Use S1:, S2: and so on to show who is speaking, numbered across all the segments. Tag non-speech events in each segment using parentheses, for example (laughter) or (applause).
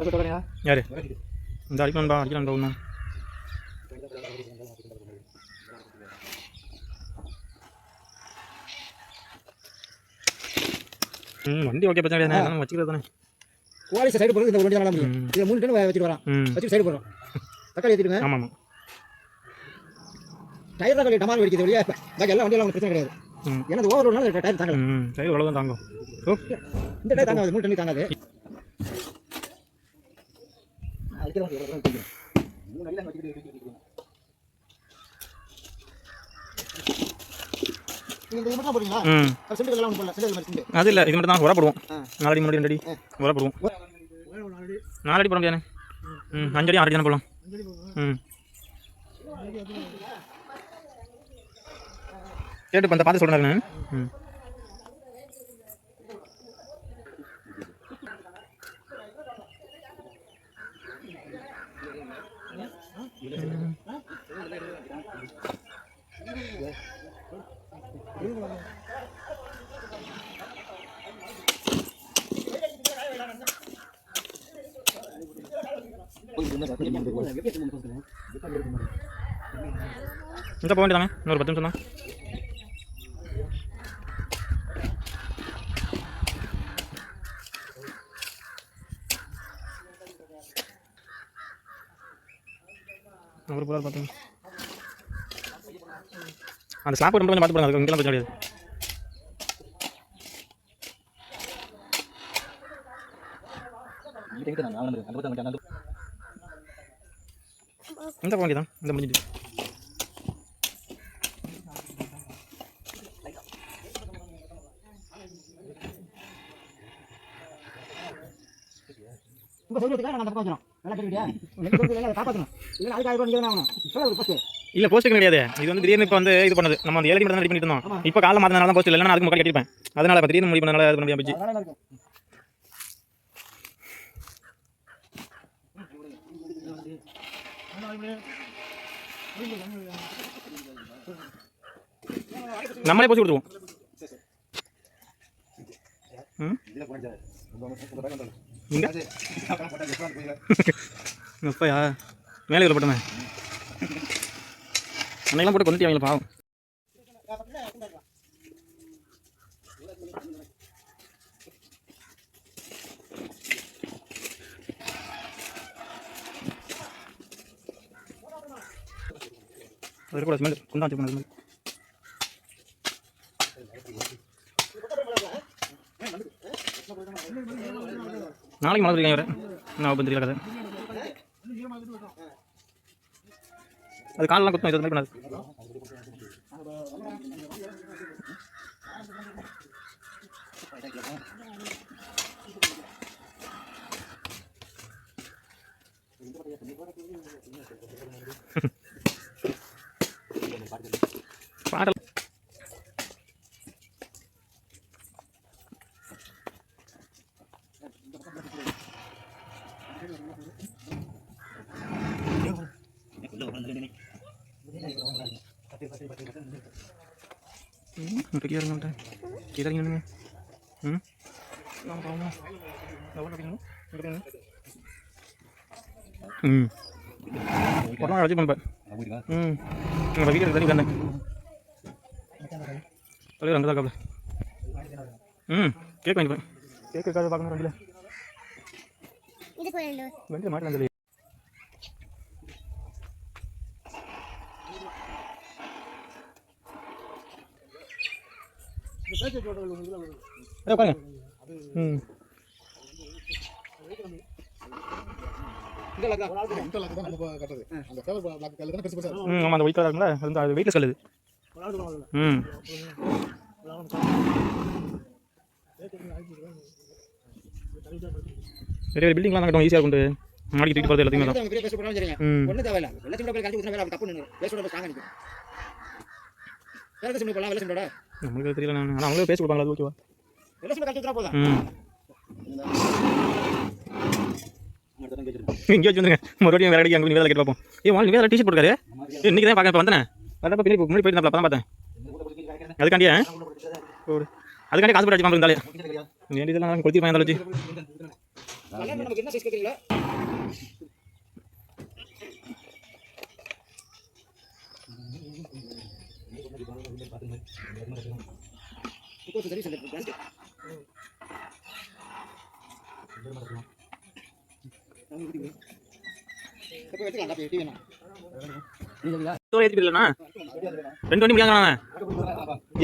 S1: யாரு? இந்த அடிக்கணும்பா அடிக்கணும்பா ஒன்றும் ம் வண்டி ஓகே பிரச்சனை கிடையாது. நம்ம வச்சுக்கிறது தானே.
S2: கோழி சைடு போடுறது இந்த வண்டி தான் முடியும். இதில் மூணு டன் வச்சுட்டு வரான்
S1: ம்.
S2: வச்சுட்டு சைடு போடுறோம். தக்காளி ஏற்றிடுங்க
S1: ஆமாம் ஆமாம்
S2: டயர் கொஞ்சம் டமால் வெடிக்கிறது வெளியே பாக்கி எல்லா வண்டியெல்லாம் பிரச்சனை கிடையாது. ஏன்னா ஓவர் டயர் தாங்கல.
S1: ம் சரி அவ்வளோதான் தாங்கும்.
S2: இந்த டயர் தாங்காது மூணு டன் தாங்காது நீங்க இந்த மட்டும் போடுறீங்களா
S1: ம்
S2: அது செண்டு எல்லாம் ஒன்று போடல செண்டு மாதிரி செண்டு
S1: அது இல்லை இது மட்டும் தான் உர போடுவோம். நாலடி முன்னாடி ரெண்டு அடி உர போடுவோம் நாலடி போட முடியாது ம் அஞ்சடி ஆறடி தானே போடலாம். ம். கேட்டு இப்போ அந்த பார்த்து சொல்கிறேன் ம். இந்த போக வேண்டியதானே? இன்னொரு பத்து நிமிஷம் தான் ஒரு போல பார்த்து அந்த ஸ்லாப் ரொம்ப கொஞ்சம் பார்த்து போடுங்க அதுக்கு இங்கெல்லாம் பிரச்சனை கிடையாது இந்த போக வேண்டியதான் இந்த முடிஞ்சிட்டு.
S2: உங்க சைடு நான் அந்த பக்கம் வச்சிடும் நல்லா கேட்டுக்கிட்டியா? எங்க காப்பாற்றணும் இல்லை அதுக்கு ஆயிரம் ரூபாய் ஆகணும். சொல்ல ஒரு பஸ்ஸு
S1: இல்ல போஸ்ட் கிடையாது இது வந்து திடீர்னு இப்போ வந்து இது பண்ணது. நம்ம அந்த ஏழடி மட்டும் தான் ரெடி பண்ணிட்டு இருந்தோம். இப்போ காலை மாத்தினால தான் போஸ்ட் இல்லைன்னா அதுக்கு முன்னாடி கட்டிருப்பேன். அதனால இப்போ திடீர்னு முடிவு பண்ணனால அது பண்ண முடியாம போச்சு. நம்மளே போச்சு கொடுத்துருவோம். (laughs) (laughs) மேலே போட்டோமே. அன்னைக்கெல்லாம் போட்டு கொண்டுட்டு அவங்கள பாவம். அது கூட ஸ்மெல் குண்டாச்சு பண்ணது மாதிரி நாளைக்கு மழை பெய்யும் வரேன் நான் ஓப்பன் தெரியல கதை. அது காலெலாம் குத்தம் இது மாதிரி பண்ணாது. பாடல் (laughs) பெரிய இருங்கள்ட்ட கீழே இறங்கிடுங்க ம் வாங்க போங்க எவ்வளோ கிடைக்கணும் கிடைக்கணும் ம் ஒரு நாள் வச்சு பண்ணுப்பேன் ம் உங்களோட வீடியோ தண்ணி உட்காந்தேன் தலைவர் ஏ பாருங்க ம்.
S3: அந்த
S1: ஒயிட் கலர் இருக்குங்களா அது வெயிட்லெஸ் கல்லுது ம். பெரிய ஈஸியாக கொண்டு மாடிக்கு தூக்கி போகிறது எல்லாத்தையும் தான்
S2: ஒன்றும் போய் கழிச்சு ஊற்றினா தப்பு நின்று பேசோட ஸ்ட்ராங் அடிக்கும் வேறு சிம்மில் போகலாம் வெள்ளத்தோட
S1: நம்மளுக்கு தெரியல நான். அவங்களே பேசி கொடுப்பாங்களா இங்கே வச்சு வந்துருங்க. மறுபடியும் வேற அடிக்க அங்கே வேலை கேட்டு பார்ப்போம். ஏ வாழ் வேலை டிஷர்ட் போட்டுருக்காரு. இன்னைக்கு தான் பார்க்க இப்போ வந்தேன். வரப்போ பின்னாடி முன்னாடி போயிட்டு தான் பார்த்தேன். அதுக்காண்டியே? அதுக்காண்டி காசு போட்டு அடிச்சு இருந்தாலே. வேண்டியதெல்லாம் கொடுத்து பையன் வச்சு
S2: டிவி வேணும்
S1: ஏற்றி இல்லைண்ணா ரெண்டு வண்டி முடியாங்க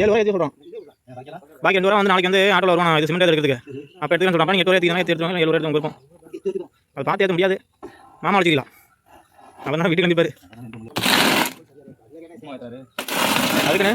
S1: ஏழு ரூபா ஏற்றி சொல்கிறோம் பாக்கி ரெண்டு ரூபா வந்து நாளைக்கு வந்து ஆட்டோவில் வருவான் இது சிமெண்ட் எடுக்கிறதுக்கு. அப்போ எடுத்துக்கலாம் சொல்கிறேன் எட்டு ரூபா ஏற்றி எடுத்துவாங்க ஏழு ரூபா எடுத்து உங்களுக்கு இருக்கும். அது பார்த்து ஏற்ற முடியாது. மாமா வச்சுக்கலாம். அவன் தான் வீட்டுக்கு கண்டிப்பாரு அதுக்குண்ணே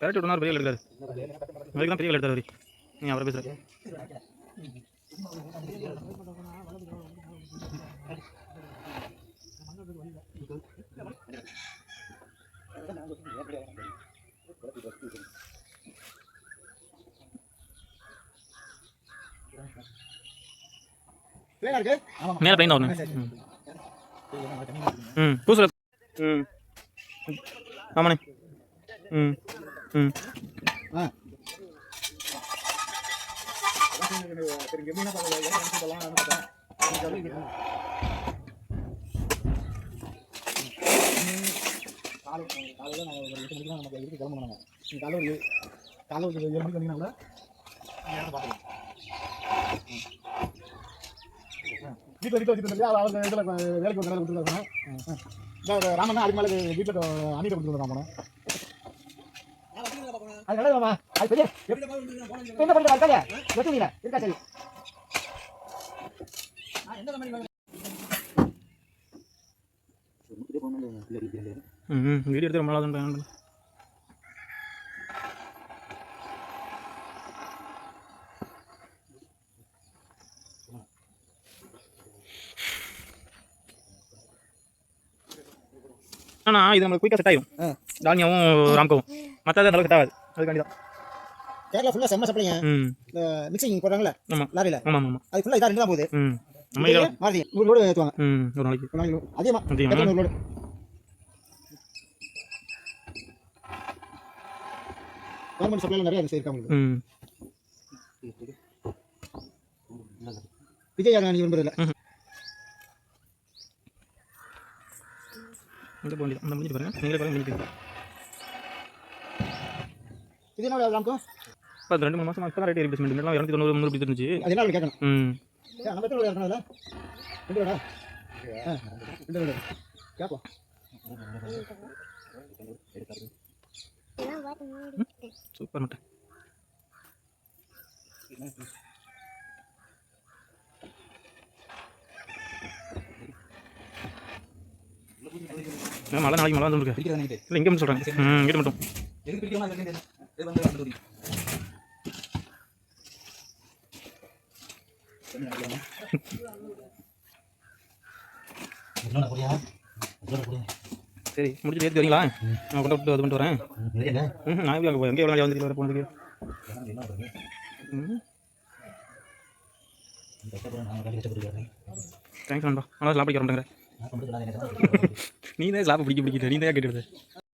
S1: கரெக்ட் விடணும் பெரிய எடுக்காரு அதுக்கு தான் பெரிய எடுத்தார் அவரு. நீ அவரை பேசுகிறேன் மேலே பிளைன் தான் ம். பூசில். ம். ஆமாண்ணே. ம். ம்.
S2: ஆ.
S3: காலையில் காலையில் நாங்கள் ஒரு எட்டு மணிக்கு தான் நமக்கு இதுக்கு கிளம்பணும் நாங்கள் நீங்கள் காலையில் ஒரு ஏழு காலையில் ஒரு ஏழு மணிக்கு வந்தீங்கன்னா கூட பார்க்கலாம் வீட்டில் வீட்டில் வச்சுட்டு இருந்தா அவங்க இதில் வேலைக்கு ஒரு வேலை கொடுத்துருக்காங்க இந்த ராமன் அதுக்கு மேலே வீட்டில் அணியில் கொடுத்துருக்காங்க ராமனை
S2: அது நல்லதுமா அது பெரிய என்ன பண்ணுறது இருக்காங்க வெட்டுவீங்க இருக்கா சரி
S1: வீடியோ எடுத்து ரொம்ப நல்லா தான் ஆனால் இது நம்மளுக்கு குயிக்காக செட் ஆகும்
S2: ஆ.
S1: தானியாவும் ராம்கவும். மற்றது அளவுக்கு செட் ஆகாது. அதுக்காண்டி தான்
S2: கேரளா ஃபுல்லாக செம்ம சப்ளைங்க இந்த மிக்சிங் போடுறாங்கல்ல
S1: ஆமா.
S2: லாரியில்.
S1: ஆமாம் ஆமாம்
S2: அது ஃபுல்லாக இதாக ரெண்டு தான் போகுது.
S1: ம். நம்ம இதில்
S2: மாறுதி நூறு லோடு ஏற்றுவாங்க
S1: ம் ஒரு நாளைக்கு.
S2: ஒரு நாளைக்கு. அதிகமா
S1: அதிகமா?
S2: லோடு கவர்மெண்ட் சப்ளைல நிறைய அது இருக்காங்க
S1: ம்.
S2: விஜய் யாரும் நீ விரும்புறதில்ல?
S1: இந்த போண்டி அந்த முடிஞ்சு பாருங்க. நீங்களே பாருங்க முடிஞ்சு
S2: இது என்ன ராம்க்கும்
S1: இப்போ ரெண்டு மூணு மாதம் இப்போ ரேட் ரீப்ளேஸ்மெண்ட் முன்னாடி இரநூத்தி தொண்ணூறு முந்நூறு இப்படி இருந்துச்சு
S2: அது என்ன கேட்கணும்?
S1: ம்.
S2: நம்ம எத்தனை இருக்கணும் அதில். ரெண்டு ஆ ரெண்டு லோடு கேட்போம்
S1: சூப்பர் மட்டை. ஏன் மழை நாளைக்கு மழை வந்துருக்கு இல்லை இங்கே மட்டும் சொல்கிறேன் ம் இங்கே மட்டும். சரி முடிச்சு ஏற்றி வரீங்களா? நான் கொண்டு விட்டு அது பண்ணிட்டு வரேன். ம் நான் எப்படி அங்கே போய் எங்கே எவ்வளோ வந்து வர போனதுக்கு ம். தேங்க்ஸ் நண்பா. ஸ்லாப் பிடிக்க மாட்டேங்கிற (laughs) நீ தான் ஸ்லாப் பிடிக்க பிடிக்கிட்ட நீ தான் கேட்டுடுது